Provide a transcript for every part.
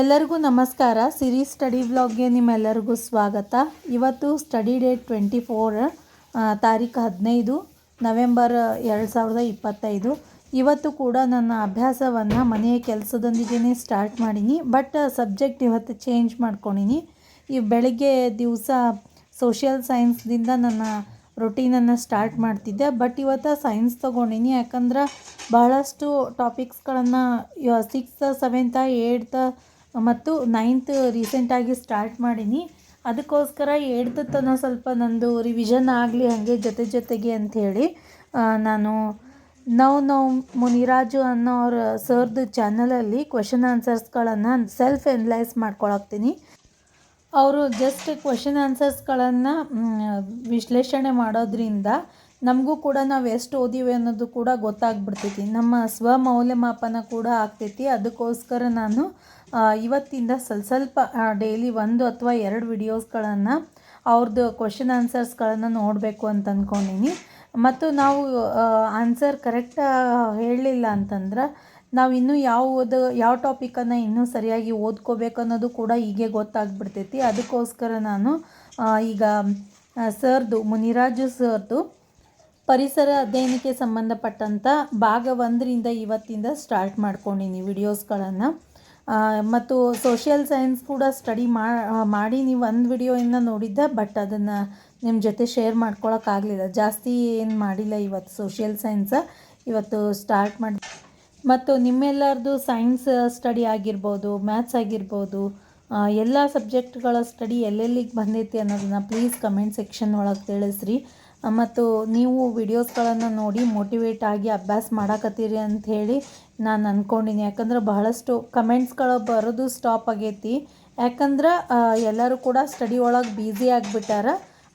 ಎಲ್ಲರಿಗೂ ನಮಸ್ಕಾರ. ಸಿರಿ ಸ್ಟಡಿ ವ್ಲಾಗ್ಗೆ ನಿಮ್ಮೆಲ್ಲರಿಗೂ ಸ್ವಾಗತ. ಇವತ್ತು ಸ್ಟಡಿ ಡೇಟ್ ಟ್ವೆಂಟಿ ಫೋರ್ ತಾರೀಕು ಹದಿನೈದು ನವೆಂಬರ್ ಎರಡು ಸಾವಿರದ ಇಪ್ಪತ್ತೈದು. ಇವತ್ತು ಕೂಡ ನನ್ನ ಅಭ್ಯಾಸವನ್ನು ಮನೆಯ ಕೆಲಸದೊಂದಿಗೆ ಸ್ಟಾರ್ಟ್ ಮಾಡೀನಿ. ಬಟ್ ಸಬ್ಜೆಕ್ಟ್ ಇವತ್ತು ಚೇಂಜ್ ಮಾಡ್ಕೊಂಡಿನಿ ಈ ಬೆಳಗ್ಗೆ ದಿವಸ ಸೋಷಿಯಲ್ ಸೈನ್ಸ್ದಿಂದ ನನ್ನ ರೊಟೀನನ್ನು ಸ್ಟಾರ್ಟ್ ಮಾಡ್ತಿದ್ದೆ. ಬಟ್ ಇವತ್ತು ಸೈನ್ಸ್ ತೊಗೊಂಡಿನಿ. ಯಾಕಂದ್ರೆ ಬಹಳಷ್ಟು ಟಾಪಿಕ್ಸ್ಗಳನ್ನು ಸಿಕ್ಸ್ತ್ ಸೆವೆಂತ ಏಯ್ಡ್ತ್ ಮತ್ತು ನೈನ್ತ್ ರೀಸೆಂಟಾಗಿ ಸ್ಟಾರ್ಟ್ ಮಾಡೀನಿ. ಅದಕ್ಕೋಸ್ಕರ ಏಡ್ತ್ ತನಕ ಸ್ವಲ್ಪ ನಂದು ರಿವಿಷನ್ ಆಗಲಿ ಹಾಗೆ ಜೊತೆ ಜೊತೆಗೆ ಅಂಥೇಳಿ ನಾನು ನೌ ನೌ ಮುನಿರಾಜು ಅನ್ನೋರ ಸರ್ದು ಚಾನಲಲ್ಲಿ ಕ್ವೆಶನ್ ಆನ್ಸರ್ಸ್ಗಳನ್ನು ಸೆಲ್ಫ್ ಎನಲೈಸ್ ಮಾಡ್ಕೊಳಕ್ತೀನಿ ಅವರು ಜಸ್ಟ್ ಕ್ವೆಶನ್ ಆನ್ಸರ್ಸ್ಗಳನ್ನು ವಿಶ್ಲೇಷಣೆ ಮಾಡೋದ್ರಿಂದ ನಮಗೂ ಕೂಡ ನಾವು ಎಷ್ಟು ಓದಿವೆ ಅನ್ನೋದು ಕೂಡ ಗೊತ್ತಾಗ್ಬಿಡ್ತೈತಿ. ನಮ್ಮ ಸ್ವಮೌಲ್ಯಮಾಪನ ಕೂಡ ಆಗ್ತೈತಿ. ಅದಕ್ಕೋಸ್ಕರ ನಾನು ಇವತ್ತಿಂದ ಸ್ವಲ್ಪ ಸ್ವಲ್ಪ ಡೈಲಿ ಒಂದು ಅಥವಾ ಎರಡು ವಿಡಿಯೋಸ್ಗಳನ್ನು ಅವ್ರದ್ದು ಕ್ವಶನ್ ಆನ್ಸರ್ಸ್ಗಳನ್ನು ನೋಡಬೇಕು ಅಂತ ಅಂದ್ಕೊಂಡಿನಿ ಮತ್ತು ನಾವು ಆನ್ಸರ್ ಕರೆಕ್ಟ್ ಹೇಳಲಿಲ್ಲ ಅಂತಂದ್ರೆ, ನಾವು ಇನ್ನೂ ಯಾವುದು ಯಾವ ಟಾಪಿಕನ್ನು ಇನ್ನೂ ಸರಿಯಾಗಿ ಓದ್ಕೋಬೇಕು ಅನ್ನೋದು ಕೂಡ ಹೀಗೆ ಗೊತ್ತಾಗ್ಬಿಡ್ತೈತಿ. ಅದಕ್ಕೋಸ್ಕರ ನಾನು ಈಗ ಸರ್ದು, ಮುನಿರಾಜು ಸರ್ದು ಪರಿಸರ ಅಧ್ಯಯನಕ್ಕೆ ಸಂಬಂಧಪಟ್ಟಂಥ ಭಾಗ ಒಂದರಿಂದ ಇವತ್ತಿಂದ ಸ್ಟಾರ್ಟ್ ಮಾಡ್ಕೊಂಡೀನಿ ವಿಡಿಯೋಸ್ಗಳನ್ನು ಮತ್ತು ಸೋಷಿಯಲ್ ಸೈನ್ಸ್ ಕೂಡ ಸ್ಟಡಿ ಮಾಡಿ ನೀವು ಒಂದು ವಿಡಿಯೋಯಿಂದ ನೋಡಿದ್ದೆ ಬಟ್ ಅದನ್ನು ನಿಮ್ಮ ಜೊತೆ ಶೇರ್ ಮಾಡ್ಕೊಳಕ್ಕಾಗಲಿಲ್ಲ ಜಾಸ್ತಿ ಏನು ಮಾಡಿಲ್ಲ ಇವತ್ತು ಸೋಷಿಯಲ್ ಸೈನ್ಸ ಇವತ್ತು ಸ್ಟಾರ್ಟ್ ಮಾಡಿ. ಮತ್ತು ನಿಮ್ಮೆಲ್ಲರದು ಸೈನ್ಸ್ ಸ್ಟಡಿ ಆಗಿರ್ಬೋದು ಮ್ಯಾಥ್ಸ್ ಆಗಿರ್ಬೋದು ಎಲ್ಲ ಸಬ್ಜೆಕ್ಟ್ಗಳ ಸ್ಟಡಿ ಎಲ್ಲೆಲ್ಲಿಗೆ ಬಂದೈತಿ ಅನ್ನೋದನ್ನು ಪ್ಲೀಸ್ ಕಮೆಂಟ್ ಸೆಕ್ಷನ್ ಒಳಗೆ ತಿಳಿಸ್ರಿ. ಮತ್ತು ನೀವು ವಿಡಿಯೋಸ್ಗಳನ್ನು ನೋಡಿ ಮೋಟಿವೇಟ್ ಆಗಿ ಅಭ್ಯಾಸ ಮಾಡಕತ್ತೀರಿ ಅಂತ ಹೇಳಿ ನಾನು ಅಂದ್ಕೊಂಡಿನಿ ಯಾಕಂದ್ರೆ ಬಹಳಷ್ಟು ಕಮೆಂಟ್ಸ್ಗಳು ಬರೋದು ಸ್ಟಾಪ್ ಆಗೈತಿ. ಯಾಕಂದ್ರೆ ಎಲ್ಲರೂ ಕೂಡ ಸ್ಟಡಿ ಒಳಗೆ ಬ್ಯುಸಿ ಆಗಿಬಿಟ್ಟಾರ.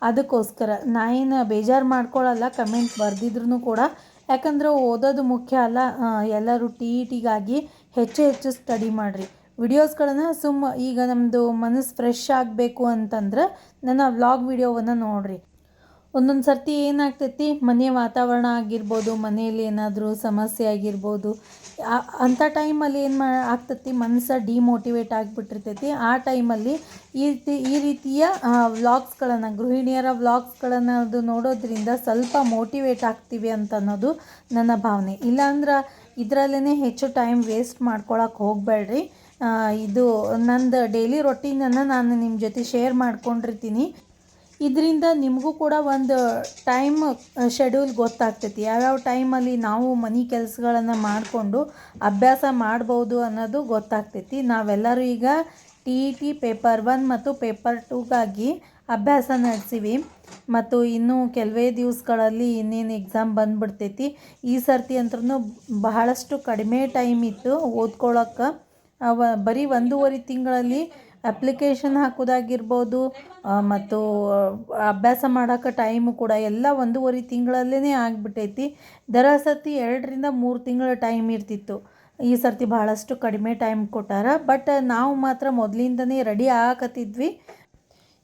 ಅದಕ್ಕೋಸ್ಕರ ನಾ ಏನು ಬೇಜಾರು ಮಾಡ್ಕೊಳ್ಳಲ್ಲ ಕಮೆಂಟ್ ಬರೆದಿದ್ರು ಕೂಡ. ಯಾಕಂದ್ರೆ ಓದೋದು ಮುಖ್ಯ ಅಲ್ಲ. ಎಲ್ಲರೂ ಟಿ ಇ ಟಿಗಾಗಿ ಹೆಚ್ಚು ಹೆಚ್ಚು ಸ್ಟಡಿ ಮಾಡಿರಿ. ವಿಡಿಯೋಸ್ಗಳನ್ನು ಸುಮ್ಮ ಈಗ ನಮ್ಮದು ಮನಸ್ಸು ಫ್ರೆಶ್ ಆಗಬೇಕು ಅಂತಂದ್ರೆ ನನ್ನ ವ್ಲಾಗ್ ವಿಡಿಯೋವನ್ನು ನೋಡಿರಿ. ಒಂದೊಂದು ಸರ್ತಿ ಏನಾಗ್ತೈತಿ ಮನೆಯ ವಾತಾವರಣ ಆಗಿರ್ಬೋದು, ಮನೆಯಲ್ಲಿ ಏನಾದರೂ ಸಮಸ್ಯೆ ಆಗಿರ್ಬೋದು ಅಂಥ ಟೈಮಲ್ಲಿ ಏನು ಮಾ, ಆಗ್ತೈತಿ ಮನಸ್ಸು ಡಿಮೋಟಿವೇಟ್ ಆಗಿಬಿಟ್ಟಿರ್ತೈತಿ. ಆ ಟೈಮಲ್ಲಿ ಈ ರೀತಿ, ಈ ರೀತಿಯ ವ್ಲಾಗ್ಸ್ಗಳನ್ನು, ಗೃಹಿಣಿಯರ ವ್ಲಾಗ್ಸ್ಗಳನ್ನು ಅದು ನೋಡೋದ್ರಿಂದ ಸ್ವಲ್ಪ ಮೋಟಿವೇಟ್ ಆಗ್ತೀವಿ ಅಂತ ಅನ್ನೋದು ನನ್ನ ಭಾವನೆ. ಇಲ್ಲಾಂದ್ರೆ ಇದರಲ್ಲೇ ಹೆಚ್ಚು ಟೈಮ್ ವೇಸ್ಟ್ ಮಾಡ್ಕೊಳಕ್ಕೆ ಹೋಗಬೇಡ್ರಿ ಇದು ನಂದು ಡೈಲಿ ರೊಟೀನನ್ನು ನಾನು ನಿಮ್ಮ ಜೊತೆ ಶೇರ್ ಮಾಡ್ಕೊಂಡಿರ್ತೀನಿ. ಇದರಿಂದ ನಿಮಗೂ ಕೂಡ ಒಂದು ಟೈಮ್ ಶೆಡ್ಯೂಲ್ ಗೊತ್ತಾಗ್ತೈತಿ. ಯಾವ್ಯಾವ ಟೈಮಲ್ಲಿ ನಾವು ಮನೆ ಕೆಲಸಗಳನ್ನು ಮಾಡಿಕೊಂಡು ಅಭ್ಯಾಸ ಮಾಡ್ಬೋದು ಅನ್ನೋದು ಗೊತ್ತಾಗ್ತೈತಿ. ನಾವೆಲ್ಲರೂ ಈಗ T E T paper one ಮತ್ತು ಪೇಪರ್ ಟೂಗಾಗಿ ಅಭ್ಯಾಸ ನಡೆಸಿವಿ. ಮತ್ತು ಇನ್ನೂ ಕೆಲವೇ ದಿವಸಗಳಲ್ಲಿ ಇನ್ನೇನು ಎಕ್ಸಾಮ್ ಬಂದುಬಿಡ್ತೈತಿ. ಈ ಸರ್ತಿ ಅಂತೂ ಬಹಳಷ್ಟು ಕಡಿಮೆ ಟೈಮ್ ಇತ್ತು ಓದ್ಕೊಳ್ಳೋಕೆ ಅವ ಬರೀ ಒಂದೂವರೆ ತಿಂಗಳಲ್ಲಿ ಅಪ್ಲಿಕೇಶನ್ ಹಾಕೋದಾಗಿರ್ಬೋದು ಮತ್ತು ಅಭ್ಯಾಸ ಮಾಡೋಕ್ಕೆ ಟೈಮು ಕೂಡ ಎಲ್ಲ ಒಂದೂವರೆ ತಿಂಗಳಲ್ಲೇ ಆಗಿಬಿಟ್ಟೈತಿ ದರ ಸತಿ ಎರಡರಿಂದ ಮೂರು ತಿಂಗಳ ಟೈಮ್ ಇರ್ತಿತ್ತು. ಈ ಸರ್ತಿ ಭಾಳಷ್ಟು ಕಡಿಮೆ ಟೈಮ್ ಕೊಟ್ಟಾರ. ಬಟ್ ನಾವು ಮಾತ್ರ ಮೊದಲಿಂದನೇ ರೆಡಿ ಆಗಕತ್ತಿದ್ವಿ.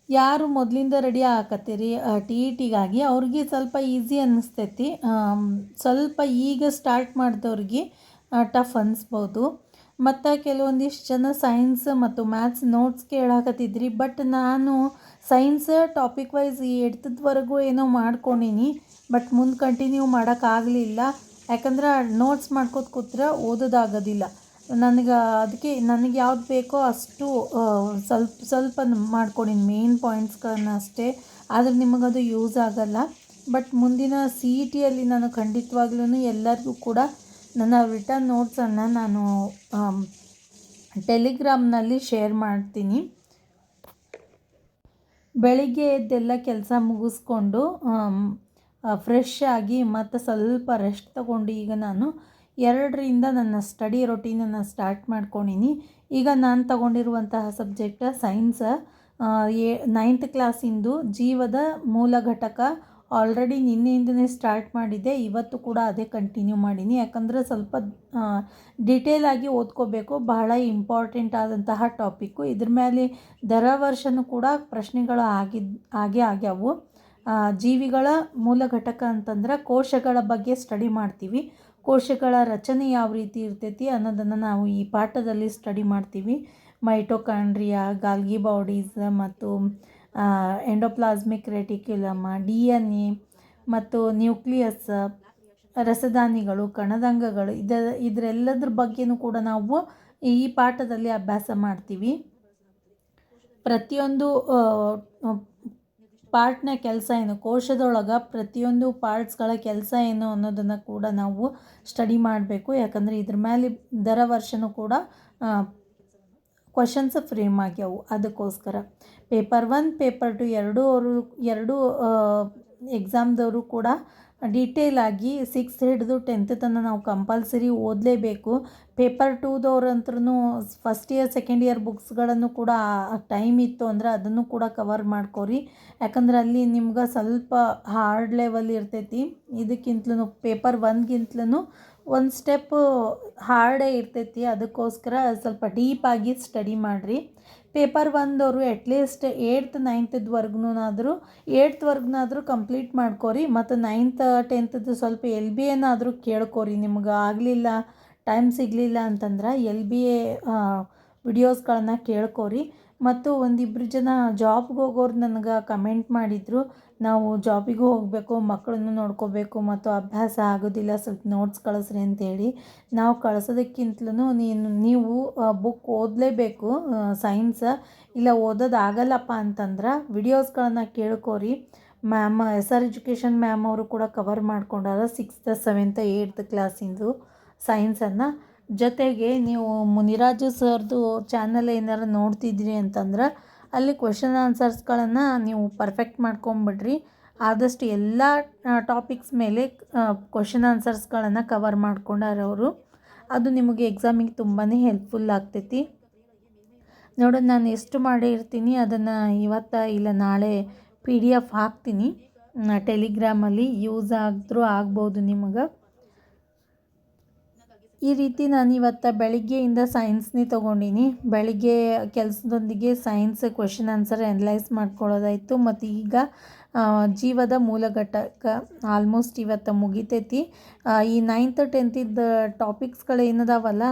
ಯಾರು ಮೊದಲಿಂದ ರೆಡಿ ಆಗಕತ್ತೀರಿ? ಟಿ ಇ ಟಿಗಾಗಿ ಅವ್ರಿಗೆ ಸ್ವಲ್ಪ ಈಸಿ ಅನ್ನಿಸ್ತೈತಿ. ಸ್ವಲ್ಪ ಈಗ ಸ್ಟಾರ್ಟ್ ಮಾಡಿದವ್ರಿಗೆ ಟಫ್ ಅನ್ನಿಸ್ಬೋದು. ಮತ್ತು ಕೆಲವೊಂದಿಷ್ಟು ಜನ ಸೈನ್ಸ್ ಮತ್ತು ಮ್ಯಾಥ್ಸ್ ನೋಟ್ಸ್ ಕೇಳಾಕತ್ತಿದ್ರಿ ಬಟ್ ನಾನು ಸೈನ್ಸ್ ಟಾಪಿಕ್ ವೈಸ್ ಎಡ್ತದ್ವರೆಗೂ ಏನೋ ಮಾಡ್ಕೊಂಡೀನಿ ಬಟ್ ಮುಂದೆ ಕಂಟಿನ್ಯೂ ಮಾಡೋಕ್ಕಾಗಲಿಲ್ಲ ಯಾಕಂದ್ರೆ ನೋಟ್ಸ್ ಮಾಡ್ಕೋತ ಕೂತ್ರೆ ಓದೋದಾಗೋದಿಲ್ಲ. ನನಗೆ ಅದಕ್ಕೆ ನನಗೆ ಯಾವ್ದು ಬೇಕೋ ಅಷ್ಟು ಸ್ವಲ್ಪ ಸ್ವಲ್ಪ ಮಾಡ್ಕೊಂಡಿನಿ ಮೇನ್ ಪಾಯಿಂಟ್ಸ್ಗಳನ್ನ ಅಷ್ಟೇ. ಆದರೆ ನಿಮಗದು ಯೂಸ್ ಆಗೋಲ್ಲ. ಬಟ್ ಮುಂದಿನ ಸಿ ಇ ಟಿಯಲ್ಲಿ ನಾನು ಖಂಡಿತವಾಗ್ಲೂ ಎಲ್ಲರಿಗೂ ಕೂಡ ನನ್ನ ರಿಟರ್ನ್ ನೋಟ್ಸನ್ನು ನಾನು ಟೆಲಿಗ್ರಾಮ್ನಲ್ಲಿ ಶೇರ್ ಮಾಡ್ತೀನಿ. ಬೆಳಿಗ್ಗೆ ಎದ್ದೆಲ್ಲ ಕೆಲಸ ಮುಗಿಸ್ಕೊಂಡು ಫ್ರೆಶ್ ಆಗಿ ಮತ್ತು ಸ್ವಲ್ಪ ರೆಸ್ಟ್ ತಗೊಂಡು ಈಗ ನಾನು ಎರಡರಿಂದ ನನ್ನ ಸ್ಟಡಿ ರೊಟೀನನ್ನು ಸ್ಟಾರ್ಟ್ ಮಾಡ್ಕೊಂಡಿನಿ. ಈಗ ನಾನು ತಗೊಂಡಿರುವಂತಹ ಸಬ್ಜೆಕ್ಟ್ ಸೈನ್ಸ್ ಏ ನೈನ್ತ್ ಕ್ಲಾಸಿಂದು ಜೀವದ ಮೂಲ ಘಟಕ ಆಲ್ರೆಡಿ ನಿನ್ನೆಯಿಂದನೇ ಸ್ಟಾರ್ಟ್ ಮಾಡಿದ್ದೆ. ಇವತ್ತು ಕೂಡ ಅದೇ ಕಂಟಿನ್ಯೂ ಮಾಡೀನಿ. ಯಾಕಂದರೆ ಸ್ವಲ್ಪ ಡಿಟೇಲಾಗಿ ಓದ್ಕೋಬೇಕು. ಬಹಳ ಇಂಪಾರ್ಟೆಂಟ್ ಆದಂತಹ ಟಾಪಿಕ್ಕು ಇದ್ರ ಮೇಲೆ ದರ ವರ್ಷನೂ ಕೂಡ ಪ್ರಶ್ನೆಗಳು ಆಗಿದ್ದು ಆಗೇ ಆಗ್ಯಾವು. ಜೀವಿಗಳ ಮೂಲ ಘಟಕ ಅಂತಂದ್ರೆ ಕೋಶಗಳ ಬಗ್ಗೆ ಸ್ಟಡಿ ಮಾಡ್ತೀವಿ. ಕೋಶಗಳ ರಚನೆ ಯಾವ ರೀತಿ ಇರ್ತೈತಿ ಅನ್ನೋದನ್ನು ನಾವು ಈ ಪಾಠದಲ್ಲಿ ಸ್ಟಡಿ ಮಾಡ್ತೀವಿ. ಮೈಟೋಕಾಂಡ್ರಿಯಾ ಗಾಲ್ಗಿ ಬಾಡೀಸ್ ಮತ್ತು endoplasmic reticulum, D N A ಮತ್ತು ನ್ಯೂಕ್ಲಿಯಸ್ ರಸದಾನಿಗಳು ಕಣದಂಗಗಳು, ಇದ, ಇದರೆಲ್ಲದ್ರ ಬಗ್ಗೆನೂ ಕೂಡ ನಾವು ಈ ಪಾಠದಲ್ಲಿ ಅಭ್ಯಾಸ ಮಾಡ್ತೀವಿ. ಪ್ರತಿಯೊಂದು ಪಾರ್ಟ್ನ ಕೆಲಸ ಏನು, ಕೋಶದೊಳಗೆ ಪ್ರತಿಯೊಂದು ಪಾರ್ಟ್ಸ್ಗಳ ಕೆಲಸ ಏನು ಅನ್ನೋದನ್ನು ಕೂಡ ನಾವು ಸ್ಟಡಿ ಮಾಡಬೇಕು. ಯಾಕಂದರೆ ಇದ್ರ ಮೇಲೆ ದರ ವರ್ಷನೂ ಕೂಡ ಕ್ವಶನ್ಸ್ ಫ್ರೇಮ್ ಆಗ್ಯಾವು. ಅದಕ್ಕೋಸ್ಕರ ಪೇಪರ್ ಒನ್ ಪೇಪರ್ ಟು ಎರಡೂ ಅವರು, ಎರಡೂ ಎಕ್ಸಾಮ್ದವರು ಕೂಡ ಡೀಟೇಲ್ ಆಗಿ ಸಿಕ್ಸ್ ಹಿಡಿದು ಟೆಂತ್ ತನಕ ನಾವು ಕಂಪಲ್ಸರಿ ಓದಲೇಬೇಕು. ಪೇಪರ್ ಟೂದವ್ರಂತ್ರೂ ಫಸ್ಟ್ ಇಯರ್ ಸೆಕೆಂಡ್ ಇಯರ್ ಬುಕ್ಸ್ಗಳನ್ನು ಕೂಡ ಟೈಮ್ ಇತ್ತು ಅಂದರೆ ಅದನ್ನು ಕೂಡ ಕವರ್ ಮಾಡ್ಕೋರಿ. ಯಾಕಂದ್ರೆ ಅಲ್ಲಿ ನಿಮ್ಗೆ ಸ್ವಲ್ಪ ಹಾರ್ಡ್ ಲೆವೆಲ್ ಇರ್ತೈತಿ. ಇದಕ್ಕಿಂತಲೂ ಪೇಪರ್ ಒನ್ಗಿಂತಲೂ ಒಂದು ಸ್ಟೆಪ್ ಹಾರ್ಡೇ ಇರ್ತೈತಿ. ಅದಕ್ಕೋಸ್ಕರ ಸ್ವಲ್ಪ ಡೀಪಾಗಿ ಸ್ಟಡಿ ಮಾಡಿರಿ. ಪೇಪರ್ ಒಂದವರು ಅಟ್ಲೀಸ್ಟ್ ಏಯ್ತ್ ನೈನ್ತ್ವರೆಗೂ ಏಯ್ತ್ವರ್ಗುನಾದರೂ ಕಂಪ್ಲೀಟ್ ಮಾಡ್ಕೊರಿ. ಮತ್ತು ನೈನ್ತ್ ಟೆಂತದ್ದು ಸ್ವಲ್ಪ ಎಲ್ ಬಿ ಎನಾದರೂ ಕೇಳ್ಕೊರಿ ನಿಮ್ಗೆ. ಆಗಲಿಲ್ಲ ಟೈಮ್ ಸಿಗಲಿಲ್ಲ ಅಂತಂದ್ರೆ ಎಲ್ ಬಿ ಎ ವಿಡಿಯೋಸ್ಗಳನ್ನ ಕೇಳ್ಕೊರಿ. ಮತ್ತು ಒಂದಿಬ್ಬರು ಜನ ಜಾಬ್ಗೆ ಹೋಗೋರು ನನಗೆ ಕಮೆಂಟ್ ಮಾಡಿದರು. ನಾವು ಜಾಬಿಗೂ ಹೋಗಬೇಕು, ಮಕ್ಕಳನ್ನು ನೋಡ್ಕೋಬೇಕು ಮತ್ತು ಅಭ್ಯಾಸ ಆಗೋದಿಲ್ಲ, ಸ್ವಲ್ಪ ನೋಟ್ಸ್ ಕಳಿಸ್ರಿ ಅಂತೇಳಿ ನಾವು ಕಳ್ಸೋದಕ್ಕಿಂತಲೂ ನೀನು, ನೀವು ಬುಕ್ ಓದಲೇಬೇಕು ಸೈನ್ಸ್ ಇಲ್ಲ ಓದೋದು ಆಗಲ್ಲಪ್ಪ ಅಂತಂದ್ರೆ ವಿಡಿಯೋಸ್ಗಳನ್ನು ಕೇಳ್ಕೋರಿ. Ma'am S R education ma'am ಅವರು ಕೂಡ ಕವರ್ ಮಾಡ್ಕೊಂಡಾರ ಸಿಕ್ಸ್ತ್ ಸೆವೆಂತ್ ಏಯ್ತ್ ಕ್ಲಾಸಿಂದು ಸೈನ್ಸನ್ನು ಜೊತೆಗೆ ನೀವು ಮುನಿರಾಜು ಸರ್ದು ಚಾನಲ್ ಏನಾರು ನೋಡ್ತಿದ್ರಿ ಅಂತಂದ್ರೆ ಅಲ್ಲಿ ಕ್ವೆಶನ್ ಆನ್ಸರ್ಸ್ಗಳನ್ನು ನೀವು ಪರ್ಫೆಕ್ಟ್ ಮಾಡ್ಕೊಂಬಿಡ್ರಿ. ಆದಷ್ಟು ಎಲ್ಲ ಟಾಪಿಕ್ಸ್ ಮೇಲೆ ಕ್ವೆಶನ್ ಆನ್ಸರ್ಸ್ಗಳನ್ನು ಕವರ್ ಮಾಡ್ಕೊಂಡಾರೆ ಅದು ನಿಮಗೆ ಎಕ್ಸಾಮಿಗೆ ತುಂಬಾ ಹೆಲ್ಪ್ಫುಲ್ ಆಗ್ತೈತಿ. ನೋಡೋಣ ನಾನು ಎಷ್ಟು ಮಾಡಿರ್ತೀನಿ ಅದನ್ನು ಇವತ್ತು ಇಲ್ಲ ನಾಳೆ ಪಿ ಡಿ ಎಫ್ ಹಾಕ್ತೀನಿ ಟೆಲಿಗ್ರಾಮಲ್ಲಿ ಯೂಸ್ ಆದರೂ ಆಗ್ಬೋದು ನಿಮಗೆ. ಈ ರೀತಿ ನಾನು ಇವತ್ತು ಬೆಳಿಗ್ಗೆಯಿಂದ ಸೈನ್ಸ್ನೇ ತೊಗೊಂಡಿನಿ. ಬೆಳಿಗ್ಗೆ ಕೆಲಸದೊಂದಿಗೆ ಸೈನ್ಸ್ ಕ್ವೆಶನ್ ಆನ್ಸರ್ ಅನಲೈಸ್ ಮಾಡ್ಕೊಳ್ಳೋದಾಯಿತು. ಮತ್ತು ಈಗ ಜೀವದ ಮೂಲ ಘಟಕ ಆಲ್ಮೋಸ್ಟ್ ಇವತ್ತು ಮುಗಿತೈತಿ. ಈ ನೈನ್ತ್ ಟೆಂತಿದ್ದ ಟಾಪಿಕ್ಸ್ಗಳು ಏನದಾವಲ್ಲ,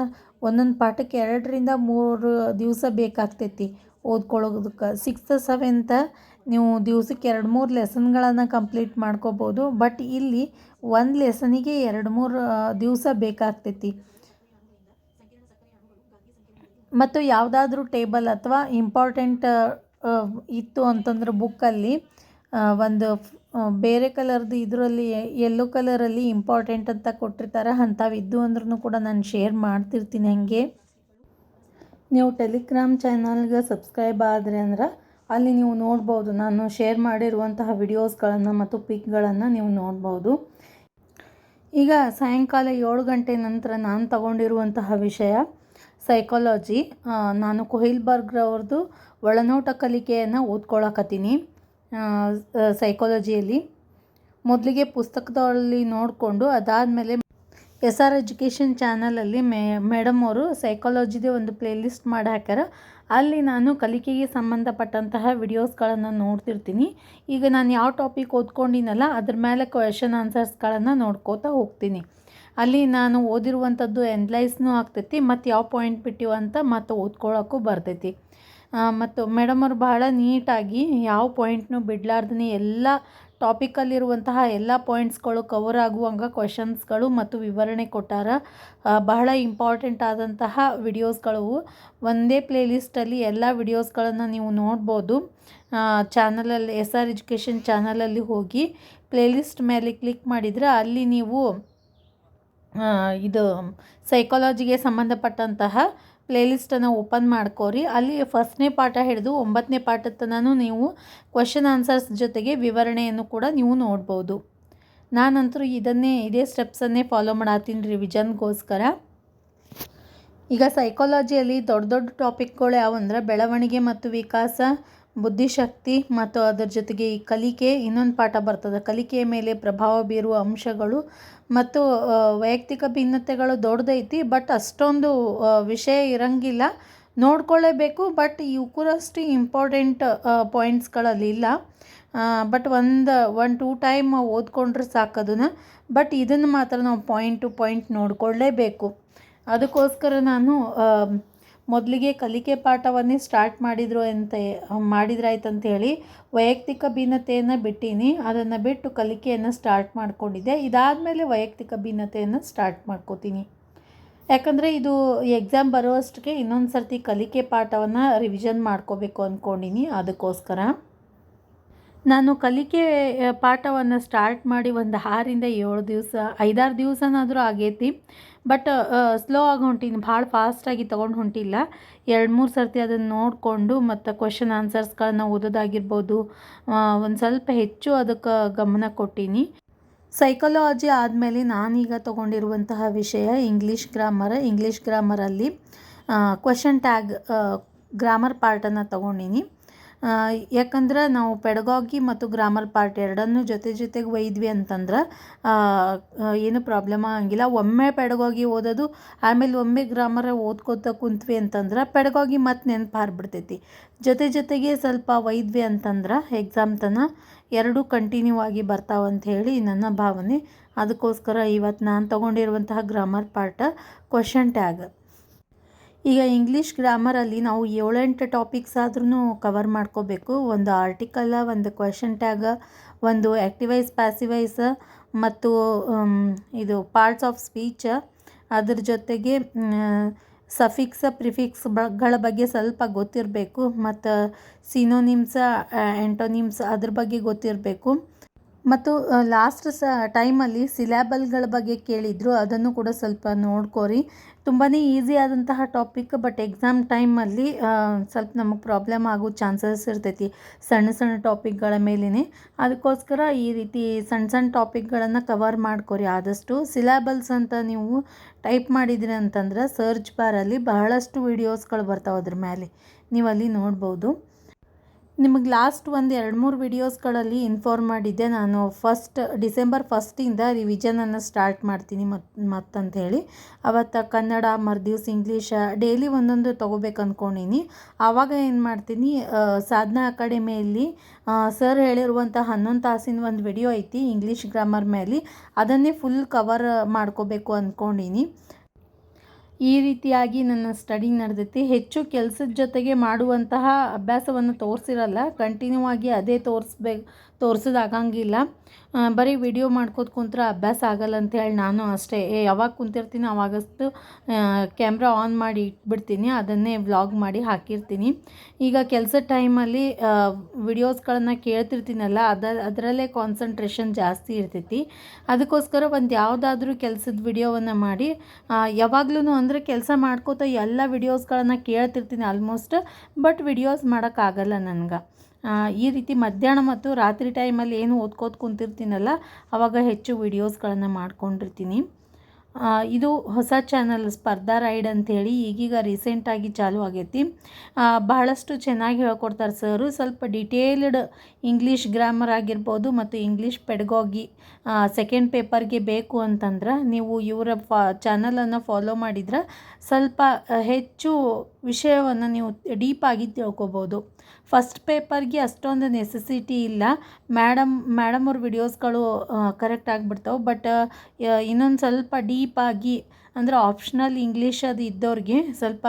ಒಂದೊಂದು ಪಾಠಕ್ಕೆ ಎರಡರಿಂದ ಮೂರು ದಿವಸ ಬೇಕಾಗ್ತೈತಿ ಓದ್ಕೊಳ್ಳೋದಕ್ಕೆ. ಸಿಕ್ಸ್ತ್ ಸೆವೆಂತ್ ನೀವು ದಿವಸಕ್ಕೆ ಎರಡು ಮೂರು ಲೆಸನ್ಗಳನ್ನು ಕಂಪ್ಲೀಟ್ ಮಾಡ್ಕೋಬೋದು. ಬಟ್ ಇಲ್ಲಿ ಒಂದು ಲೆಸನಿಗೆ ಎರಡು ಮೂರು ದಿವಸ ಬೇಕಾಗ್ತೈತಿ. ಮತ್ತು ಯಾವುದಾದ್ರೂ ಟೇಬಲ್ ಅಥವಾ ಇಂಪಾರ್ಟೆಂಟ್ ಇತ್ತು ಅಂತಂದ್ರೆ ಬುಕ್ಕಲ್ಲಿ ಒಂದು ಬೇರೆ ಕಲರ್ದು ಇದರಲ್ಲಿ ಯೆಲ್ಲೋ ಕಲರಲ್ಲಿ ಇಂಪಾರ್ಟೆಂಟ್ ಅಂತ ಕೊಟ್ಟಿರ್ತಾರೆ. ಅಂಥವಿದ್ದು ಅಂದ್ರೂ ಕೂಡ ನಾನು ಶೇರ್ ಮಾಡ್ತಿರ್ತೀನಿ ಹಾಗೆ. ನೀವು ಟೆಲಿಗ್ರಾಮ್ ಚಾನಲ್ಗೆ ಸಬ್ಸ್ಕ್ರೈಬ್ ಆದರೆ ಅಂದ್ರೆ ಅಲ್ಲಿ ನೀವು ನೋಡ್ಬೋದು, ನಾನು ಶೇರ್ ಮಾಡಿರುವಂತಹ ವಿಡಿಯೋಸ್ಗಳನ್ನು ಮತ್ತು ಪಿಕ್ಗಳನ್ನು ನೀವು ನೋಡ್ಬೋದು. ಈಗ ಸಾಯಂಕಾಲ ಏಳು ಗಂಟೆ ನಂತರ ನಾನು ತಗೊಂಡಿರುವಂತಹ ವಿಷಯ ಸೈಕಾಲಜಿ ನಾನು ಕೊಹಿಲ್ಬರ್ಗ್ರವ್ರದ್ದು ಒಳನೋಟ ಕಲಿಕೆಯನ್ನು ಓದ್ಕೊಳಕತ್ತೀನಿ ಸೈಕಾಲಜಿಯಲ್ಲಿ ಮೊದಲಿಗೆ ಪುಸ್ತಕದಲ್ಲಿ ನೋಡಿಕೊಂಡು ಅದಾದಮೇಲೆ ಎಸ್ ಆರ್ ಎಜುಕೇಷನ್ ಚಾನಲಲ್ಲಿ ಮೇ, ಮೇಡಮ್ ಅವರು ಸೈಕಾಲಜಿದೇ ಒಂದು ಪ್ಲೇ ಲಿಸ್ಟ್ ಮಾಡಿ ಹಾಕ್ಯಾರ ಅಲ್ಲಿ ನಾನು ಕಲಿಕೆಗೆ ಸಂಬಂಧಪಟ್ಟಂತಹ ವಿಡಿಯೋಸ್ಗಳನ್ನು ನೋಡ್ತಿರ್ತೀನಿ. ಈಗ ನಾನು ಯಾವ ಟಾಪಿಕ್ ಓದ್ಕೊಂಡಿನಲ್ಲ, ಅದ್ರ ಮೇಲೆ ಕ್ವೆಶನ್ ಆನ್ಸರ್ಸ್ಗಳನ್ನು ನೋಡ್ಕೋತಾ ಹೋಗ್ತೀನಿ. ಅಲ್ಲಿ ನಾನು ಓದಿರುವಂಥದ್ದು ಎನ್ಲೈಸ್ನೂ ಆಗ್ತೈತಿ, ಮತ್ತು ಯಾವ ಪಾಯಿಂಟ್ ಬಿಟ್ಟಿವ ಅಂತ ಮತ್ತು ಓದ್ಕೊಳ್ಳೋಕ್ಕೂ ಬರ್ತೈತಿ. ಮತ್ತು ಮೇಡಮ್ ಅವ್ರು ಭಾಳ ನೀಟಾಗಿ ಯಾವ ಪಾಯಿಂಟ್ನೂ ಬಿಡಲಾರ್ದೇ ಎಲ್ಲ ಟಾಪಿಕಲ್ಲಿರುವಂತಹ ಎಲ್ಲ ಪಾಯಿಂಟ್ಸ್ಗಳು ಕವರ್ ಆಗುವಂಗೆ ಕ್ವೆಶನ್ಸ್ಗಳು ಮತ್ತು ವಿವರಣೆ ಕೊಟ್ಟಾರ. ಬಹಳ ಇಂಪಾರ್ಟೆಂಟ್ ಆದಂತಹ ವಿಡಿಯೋಸ್ಗಳು ಒಂದೇ ಪ್ಲೇಲಿಸ್ಟಲ್ಲಿ ಎಲ್ಲ ವಿಡಿಯೋಸ್ಗಳನ್ನು ನೀವು ನೋಡ್ಬೋದು. ಚಾನಲಲ್ಲಿ ಎಸ್ ಆರ್ ಎಜುಕೇಷನ್ ಚಾನಲಲ್ಲಿ ಹೋಗಿ ಪ್ಲೇಲಿಸ್ಟ್ ಮೇಲೆ ಕ್ಲಿಕ್ ಮಾಡಿದರೆ ಅಲ್ಲಿ ನೀವು ಇದು ಸೈಕಾಲಜಿಗೆ ಸಂಬಂಧಪಟ್ಟಂತಹ ಪ್ಲೇ ಲಿಸ್ಟನ್ನು ಓಪನ್ ಮಾಡ್ಕೋರಿ. ಅಲ್ಲಿ ಫಸ್ಟ್ನೇ ಪಾಠ ಹಿಡಿದು ಒಂಬತ್ತನೇ ಪಾಠದ ತನೂ ನೀವು ಕ್ವಶನ್ ಆನ್ಸರ್ಸ್ ಜೊತೆಗೆ ವಿವರಣೆಯನ್ನು ಕೂಡ ನೀವು ನೋಡ್ಬೋದು. ನಾನಂತರೂ ಇದನ್ನೇ, ಇದೇ ಸ್ಟೆಪ್ಸನ್ನೇ ಫಾಲೋ ಮಾಡತ್ತೀನಿ ರಿವಿಜನ್ಗೋಸ್ಕರ ಈಗ ಸೈಕಾಲಜಿಯಲ್ಲಿ ದೊಡ್ಡ ದೊಡ್ಡ ಟಾಪಿಕ್ಗಳು ಯಾವಂದ್ರೆ ಬೆಳವಣಿಗೆ ಮತ್ತು ವಿಕಾಸ ಬುದ್ಧಿಶಕ್ತಿ ಮತ್ತು ಅದರ ಜೊತೆಗೆ ಈ ಕಲಿಕೆ, ಇನ್ನೊಂದು ಪಾಠ ಬರ್ತದೆ. ಕಲಿಕೆಯ ಮೇಲೆ ಪ್ರಭಾವ ಬೀರುವ ಅಂಶಗಳು ಮತ್ತು ವೈಯಕ್ತಿಕ ಭಿನ್ನತೆಗಳು ದೊಡ್ಡದೈತಿ ಬಟ್ ಅಷ್ಟೊಂದು ವಿಷಯ ಇರಂಗಿಲ್ಲ. ನೋಡ್ಕೊಳ್ಳೇಬೇಕು ಬಟ್ ಇವಕ್ಕೂರಷ್ಟು ಇಂಪಾರ್ಟೆಂಟ್ ಪಾಯಿಂಟ್ಸ್ಗಳಲ್ಲಿ ಇಲ್ಲ. ಬಟ್ ಒಂದು ಒನ್ ಟೂ ಟೈಮ್ ಓದ್ಕೊಂಡ್ರೆ ಸಾಕದನ್ನು ಬಟ್ ಇದನ್ನು ಮಾತ್ರ ನಾವು ಪಾಯಿಂಟ್ ಟು ಪಾಯಿಂಟ್ ನೋಡ್ಕೊಳ್ಳೇಬೇಕು. ಅದಕ್ಕೋಸ್ಕರ ನಾನು ಮೊದಲಿಗೆ ಕಲಿಕೆ ಪಾಠವನ್ನೇ ಸ್ಟಾರ್ಟ್ ಮಾಡಿದ್ರು ಅಂತ ಮಾಡಿದ್ರಾಯ್ತು ಹೇಳಿ ವೈಯಕ್ತಿಕ ಭಿನ್ನತೆಯನ್ನು ಬಿಟ್ಟೀನಿ, ಅದನ್ನು ಬಿಟ್ಟು ಕಲಿಕೆಯನ್ನು ಸ್ಟಾರ್ಟ್ ಮಾಡ್ಕೊಂಡಿದ್ದೆ. ಇದಾದಮೇಲೆ ವೈಯಕ್ತಿಕ ಭಿನ್ನತೆಯನ್ನು ಸ್ಟಾರ್ಟ್ ಮಾಡ್ಕೋತೀನಿ. ಯಾಕಂದರೆ ಇದು ಎಕ್ಸಾಮ್ ಬರುವಷ್ಟಕ್ಕೆ ಇನ್ನೊಂದು ಸರ್ತಿ ಕಲಿಕೆ ಪಾಠವನ್ನು ರಿವಿಷನ್ ಮಾಡ್ಕೋಬೇಕು ಅಂದ್ಕೊಂಡಿನಿ ಅದಕ್ಕೋಸ್ಕರ. ನಾನು ಕಲಿಕೆ ಪಾಠವನ್ನು ಸ್ಟಾರ್ಟ್ ಮಾಡಿ ಒಂದು ಆರಿಂದ ಏಳು ದಿವಸ, ಐದಾರು ದಿವಸನಾದರೂ ಆಗೈತಿ. ಬಟ್ ಸ್ಲೋ ಆಗಿ ಹೊಂಟೀನಿ, ಭಾಳ ಫಾಸ್ಟಾಗಿ ತೊಗೊಂಡು ಹೊಂಟಿಲ್ಲ. ಎರಡು ಮೂರು ಸರ್ತಿ ಅದನ್ನು ನೋಡಿಕೊಂಡು ಮತ್ತು ಕ್ವಶನ್ ಆನ್ಸರ್ಸ್ಗಳನ್ನ ಓದೋದಾಗಿರ್ಬೋದು ಒಂದು ಸ್ವಲ್ಪ ಹೆಚ್ಚು ಅದಕ್ಕೆ ಗಮನ ಕೊಟ್ಟೀನಿ. ಸೈಕಾಲಜಿ ಆದಮೇಲೆ ನಾನೀಗ ತೊಗೊಂಡಿರುವಂತಹ ವಿಷಯ ಇಂಗ್ಲೀಷ್ ಗ್ರಾಮರ್ ಇಂಗ್ಲೀಷ್ ಗ್ರಾಮರಲ್ಲಿ ಕ್ವಶನ್ ಟ್ಯಾಗ್ ಗ್ರಾಮರ್ ಪಾರ್ಟನ್ನು ತೊಗೊಂಡಿನಿ. ಯಾಕಂದ್ರೆ ನಾವು ಪೆಡಗಾಗಿ ಮತ್ತು ಗ್ರಾಮರ್ ಪಾರ್ಟ್ ಎರಡನ್ನೂ ಜೊತೆ ಜೊತೆಗೆ ಒಯ್ದ್ವಿ ಅಂತಂದ್ರೆ ಏನು ಪ್ರಾಬ್ಲಮ್ ಆಗಂಗಿಲ್ಲ. ಒಮ್ಮೆ ಪೆಡಗಾಗಿ ಓದೋದು, ಆಮೇಲೆ ಒಮ್ಮೆ ಗ್ರಾಮರ ಓದ್ಕೋತ ಕುಂತ್ವಿ ಅಂತಂದ್ರೆ ಪೆಡಗಾಗಿ ಮತ್ತೆ ನೆನಪು ಹಾರ್ಬಿಡ್ತೈತಿ. ಜೊತೆ ಜೊತೆಗೆ ಸ್ವಲ್ಪ ಒಯ್ದ್ವಿ ಅಂತಂದ್ರೆ ಎಕ್ಸಾಮ್ ತನ ಎರಡೂ ಕಂಟಿನ್ಯೂ ಆಗಿ ಬರ್ತಾವಂತ ಹೇಳಿ ನನ್ನ ಭಾವನೆ. ಅದಕ್ಕೋಸ್ಕರ ಇವತ್ತು ನಾನು ತಗೊಂಡಿರುವಂತಹ ಗ್ರಾಮರ್ ಪಾರ್ಟ್ ಕ್ವಶನ್ ಟ್ಯಾಗ್ ಈಗ ಇಂಗ್ಲೀಷ್ ಗ್ರಾಮರಲ್ಲಿ ನಾವು ಏಳೆಂಟು ಟಾಪಿಕ್ಸ್ ಆದ್ರೂ ಕವರ್ ಮಾಡ್ಕೋಬೇಕು. ಒಂದು ಆರ್ಟಿಕಲ ಒಂದು ಕ್ವೆಶನ್ ಟ್ಯಾಗ ಒಂದು ಆ್ಯಕ್ಟಿವೈಸ್ ಪ್ಯಾಸಿವೈಸ್ ಮತ್ತು ಇದು ಪಾರ್ಟ್ಸ್ ಆಫ್ ಸ್ಪೀಚ್ ಅದ್ರ ಜೊತೆಗೆ ಸಫಿಕ್ಸ್ ಪ್ರಿಫಿಕ್ಸ್ ಬಗಳ ಬಗ್ಗೆ ಸ್ವಲ್ಪ ಗೊತ್ತಿರಬೇಕು. ಮತ್ತು ಸಿನೋನಿಮ್ಸ ಆ್ಯಂಟೋನಿಮ್ಸ್ ಅದ್ರ ಬಗ್ಗೆ ಗೊತ್ತಿರಬೇಕು. ಮತ್ತು ಲಾಸ್ಟ್ ಸ ಟೈಮಲ್ಲಿ ಸಿಲ್ಯಾಬಲ್ಗಳ ಬಗ್ಗೆ ಕೇಳಿದರು, ಅದನ್ನು ಕೂಡ ಸ್ವಲ್ಪ ನೋಡ್ಕೋರಿ. ತುಂಬಾ ಈಸಿ ಆದಂತಹ ಟಾಪಿಕ್ ಬಟ್ ಎಕ್ಸಾಮ್ ಟೈಮಲ್ಲಿ ಸ್ವಲ್ಪ ನಮಗೆ ಪ್ರಾಬ್ಲಮ್ ಆಗೋ ಚಾನ್ಸಸ್ ಇರ್ತೈತಿ, ಸಣ್ಣ ಸಣ್ಣ ಟಾಪಿಕ್ಗಳ ಮೇಲೇ ಅದಕ್ಕೋಸ್ಕರ ಈ ರೀತಿ ಸಣ್ಣ ಸಣ್ಣ ಟಾಪಿಕ್ಗಳನ್ನು ಕವರ್ ಮಾಡ್ಕೊರಿ. ಆದಷ್ಟು ಸಿಲ್ಯಾಬಲ್ಸ್ ಅಂತ ನೀವು ಟೈಪ್ ಮಾಡಿದಿರಿ ಅಂತಂದ್ರೆ ಸರ್ಚ್ ಬಾರಲ್ಲಿ ಬಹಳಷ್ಟು ವೀಡಿಯೋಸ್ಗಳು ಬರ್ತಾವೆ ಅದ್ರ ಮೇಲೆ ನೀವು ಅಲ್ಲಿ ನೋಡ್ಬೋದು. ನಿಮಗೆ ಲಾಸ್ಟ್ ಒಂದು ಎರಡು ಮೂರು ವಿಡಿಯೋಸ್ಗಳಲ್ಲಿ ಇನ್ಫಾರ್ಮ್ ಮಾಡಿದ್ದೆ ನಾನು ಫಸ್ಟ್ ಡಿಸೆಂಬರ್ ಫಸ್ಟಿಂದ ರಿವಿಷನನ್ನು ಸ್ಟಾರ್ಟ್ ಮಾಡ್ತೀನಿ ಮತ್ತು ಮತ್ತಂತ ಹೇಳಿ. ಅವತ್ತು ಕನ್ನಡ, ಮರ್ದಿವ್ಸ ಇಂಗ್ಲೀಷ ಡೈಲಿ ಒಂದೊಂದು ತೊಗೋಬೇಕು ಅಂದ್ಕೊಂಡೀನಿ ಆವಾಗ ಏನು ಮಾಡ್ತೀನಿ ಸಾಧನಾ ಅಕಾಡೆಮಿಯಲ್ಲಿ ಸರ್ ಹೇಳಿರುವಂಥ ಹನ್ನೊಂದು ತಾಸಿನ ಒಂದು ವಿಡಿಯೋ ಐತಿ ಇಂಗ್ಲೀಷ್ ಗ್ರಾಮರ್ ಮೇಲೆ ಅದನ್ನೇ ಫುಲ್ ಕವರ್ ಮಾಡ್ಕೋಬೇಕು ಅಂದ್ಕೊಂಡೀನಿ ಈ ರೀತಿಯಾಗಿ ನನ್ನ ಸ್ಟಡಿ ನಡೆದೈತಿ. ಹೆಚ್ಚು ಕೆಲಸದ ಜೊತೆಗೆ ಮಾಡುವಂತಹ ಅಭ್ಯಾಸವನ್ನು ತೋರಿಸಿರಲ್ಲ ಕಂಟಿನ್ಯೂ ಆಗಿ ಅದೇ ತೋರಿಸ್ಬೇಕು ತೋರ್ಸೋದಾಗಂಗಿಲ್ಲ. ಬರೀ ವಿಡಿಯೋ ಮಾಡ್ಕೋತ ಕುಂತ್ರೆ ಅಭ್ಯಾಸ ಆಗಲ್ಲ ಅಂತೇಳಿ ನಾನು ಅಷ್ಟೇ. ಯಾವಾಗ ಕುಂತಿರ್ತೀನಿ ಅವಾಗಷ್ಟು ಕ್ಯಾಮ್ರಾ ಆನ್ ಮಾಡಿ ಇಟ್ಬಿಡ್ತೀನಿ, ಅದನ್ನೇ ವ್ಲಾಗ್ ಮಾಡಿ ಹಾಕಿರ್ತೀನಿ. ಈಗ ಕೆಲಸ ಟೈಮಲ್ಲಿ ವಿಡಿಯೋಸ್ಗಳನ್ನು ಕೇಳ್ತಿರ್ತೀನಲ್ಲ, ಅದ, ಅದರಲ್ಲೇ ಕಾನ್ಸಂಟ್ರೇಷನ್ ಜಾಸ್ತಿ ಇರ್ತೈತಿ. ಅದಕ್ಕೋಸ್ಕರ ಒಂದು ಯಾವುದಾದ್ರೂ ಕೆಲಸದ ವಿಡಿಯೋವನ್ನು ಮಾಡಿ ಯಾವಾಗ್ಲೂ ಅಂದರೆ ಕೆಲಸ ಮಾಡ್ಕೋತ ಎಲ್ಲ ವಿಡಿಯೋಸ್ಗಳನ್ನು ಕೇಳ್ತಿರ್ತೀನಿ ಆಲ್ಮೋಸ್ಟ್ ಬಟ್ ವಿಡಿಯೋಸ್ ಮಾಡೋಕ್ಕಾಗಲ್ಲ ನನಗೆ. ಈ ರೀತಿ ಮಧ್ಯಾಹ್ನ ಮತ್ತು ರಾತ್ರಿ ಟೈಮಲ್ಲಿ ಏನು ಓದ್ಕೋತ ಕುಂತಿರ್ತೀನಲ್ಲ ಅವಾಗ ಹೆಚ್ಚು ವೀಡಿಯೋಸ್ಗಳನ್ನು ಮಾಡ್ಕೊಂಡಿರ್ತೀನಿ. ಇದು ಹೊಸ ಚಾನಲ್ ಸ್ಪರ್ಧಾ ರೈಡ್ ಅಂಥೇಳಿ ಈಗೀಗ ರೀಸೆಂಟಾಗಿ ಚಾಲು ಆಗೈತಿ. ಬಹಳಷ್ಟು ಚೆನ್ನಾಗಿ ಹೇಳ್ಕೊಡ್ತಾರೆ ಸರು ಸ್ವಲ್ಪ ಡಿಟೇಲ್ಡ್ ಇಂಗ್ಲೀಷ್ ಗ್ರಾಮರ್ ಆಗಿರ್ಬೋದು ಮತ್ತು ಇಂಗ್ಲೀಷ್ ಪೆಡ್ಗೋಗಿ ಸೆಕೆಂಡ್ ಪೇಪರ್ಗೆ ಬೇಕು ಅಂತಂದ್ರೆ ನೀವು ಇವರ ಫಾ ಚಾನಲನ್ನು ಫಾಲೋ ಮಾಡಿದ್ರೆ ಸ್ವಲ್ಪ ಹೆಚ್ಚು ವಿಷಯವನ್ನು ನೀವು ಡೀಪಾಗಿ ತಿಳ್ಕೊಬೋದು. ಫಸ್ಟ್ ಪೇಪರ್ಗೆ ಅಷ್ಟೊಂದು ನೆಸೆಸಿಟಿ ಇಲ್ಲ. ಮೇಡಮ್ ಮೇಡಮ್ ಅವ್ರ ವಿಡಿಯೋಸ್ಗಳು ಕರೆಕ್ಟ್ ಆಗಿಬಿಡ್ತಾವೆ. ಬಟ್ ಇನ್ನೊಂದು ಸ್ವಲ್ಪ ಡೀಪಾಗಿ ಅಂದರೆ ಆಪ್ಷನಲ್ ಇಂಗ್ಲೀಷ್ ಅದು ಇದ್ದವ್ರಿಗೆ ಸ್ವಲ್ಪ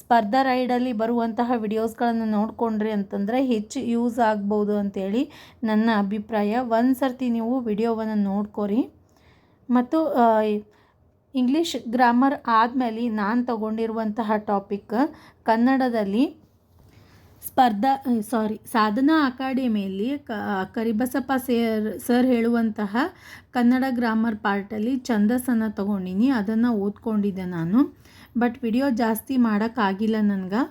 ಸ್ಪರ್ಧಾ ರೈಡಲ್ಲಿ ಬರುವಂತಹ ವಿಡಿಯೋಸ್ಗಳನ್ನು ನೋಡಿಕೊಂಡ್ರಿ ಅಂತಂದರೆ ಹೆಚ್ಚು ಯೂಸ್ ಆಗ್ಬೋದು ಅಂತೇಳಿ ನನ್ನ ಅಭಿಪ್ರಾಯ. ಒಂದು ಸರ್ತಿ ನೀವು ವಿಡಿಯೋವನ್ನು ನೋಡ್ಕೊರಿ. ಮತ್ತು ಇಂಗ್ಲೀಷ್ ಗ್ರಾಮರ್ ಆದಮೇಲೆ ನಾನು ತಗೊಂಡಿರುವಂತಹ ಟಾಪಿಕ್ ಕನ್ನಡದಲ್ಲಿ ಸ್ಪರ್ಧಾ ಸಾರಿ ಸಾಧನಾ ಅಕಾಡೆಮಿಯಲ್ಲಿ ಕರಿಬಸಪ್ಪ ಸೇರ್, ಸರ್ ಹೇಳುವಂತಹ ಕನ್ನಡ ಗ್ರಾಮರ್ ಪಾರ್ಟಲ್ಲಿ ಛಂದಸ್ಸನ್ನು ತೊಗೊಂಡಿನಿ, ಅದನ್ನು ಓದ್ಕೊಂಡಿದ್ದೆ ನಾನು. ಬಟ್ ವಿಡಿಯೋ ಜಾಸ್ತಿ ಮಾಡೋಕ್ಕಾಗಿಲ್ಲ ನನಗೆ.